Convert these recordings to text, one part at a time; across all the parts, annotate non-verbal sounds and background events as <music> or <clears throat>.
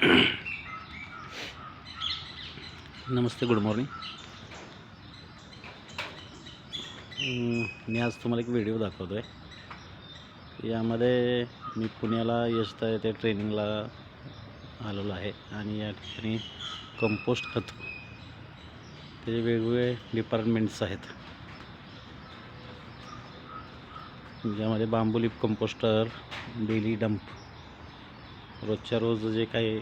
<clears throat> नमस्ते good morning मी आज तुम्हाला एक व्हिडिओ दाखवतो आहे यामध्ये मी पुण्याला यशता येथे ट्रेनिंगला आलेलो आहे आणि या ठिकाणी कंपोस्ट खत त्याचे वेगवेगळे डिपार्टमेंट्स आहेत. ज्यामध्ये बांबू लिप कंपोस्टर डेली डंप रोजच्या रोज जे काही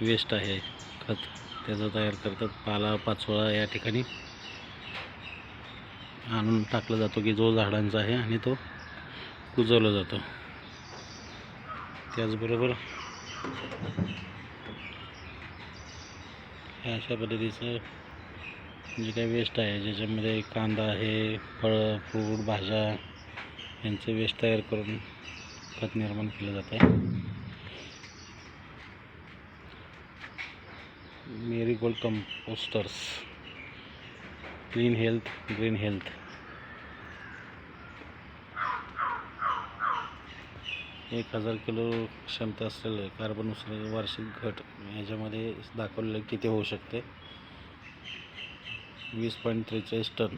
वेस्ट आहे खत त्याचं तयार करतात. पाला पाचोळा या ठिकाणी आणून टाकला जातो की जो झाडांचा आहे आणि तो कुजवला जातो. त्याचबरोबर अशा पद्धतीचं जे काही वेस्ट आहे ज्याच्यामध्ये कांदा आहे फळं फ्रूट भाज्या यांचे वेस्ट तयार करून खत निर्माण केलं जात आहे marigold composters clean health green health एक हजार किलो क्षमता असलेलं कार्बन उत्सर्जन वार्षिक घट याच्यामध्ये दाखवलेलं किती होऊ शकते. वीस पॉईंट त्रेचाळीस टन.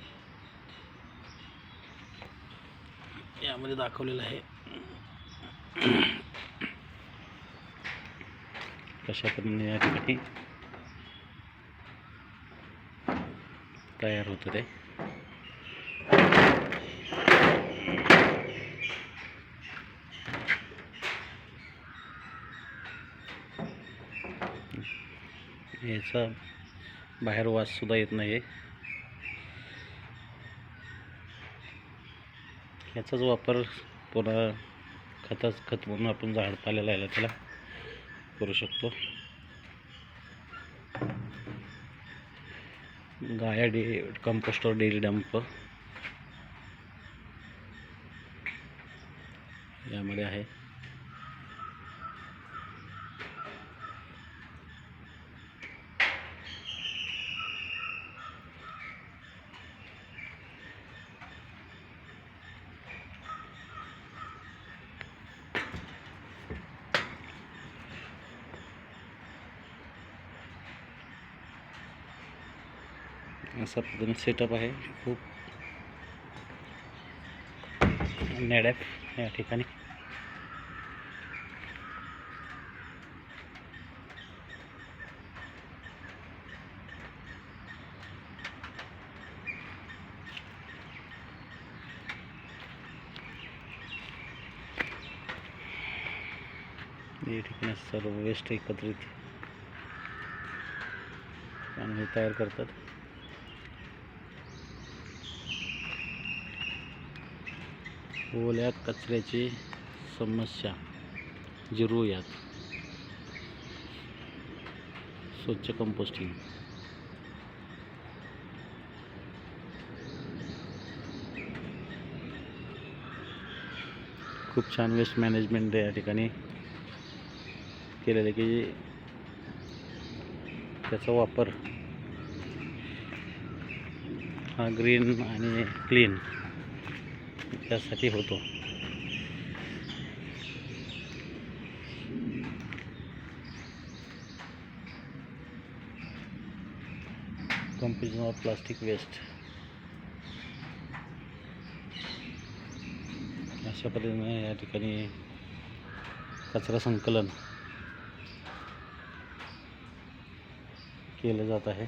यामध्ये दाखवलेलं आहे. कशा पद्धतीने या ठिकाणी तयार होतं ते याचा बाहेर वाससुद्धा येत नाही आहे याचाच वापर पुन्हा खताच खत म्हणून आपण झाड पाल्याला यायला त्याला करू शकतो. गाया डे कंपोस्टर डेली डंप यामध्ये आहे. असा पद्धतीने सेटअप आहे. खूप नेडॅप ठिकाणी. सर्व वेस्ट एकत्रित हे तयार करतात. ओल्या कचऱ्याची समस्या. जिरूयात. स्वच्छ कंपोस्टिंग. खूप छान वेस्ट मॅनेजमेंट या ठिकाणी केलेलं आहे की त्याचा वापर हा ग्रीन आणि क्लीन त्यासाठी होतो. कंपोजिशन ऑफ प्लास्टिक वेस्ट अशा पद्धतीने या ठिकाणी कचरा संकलन केलं जात आहे.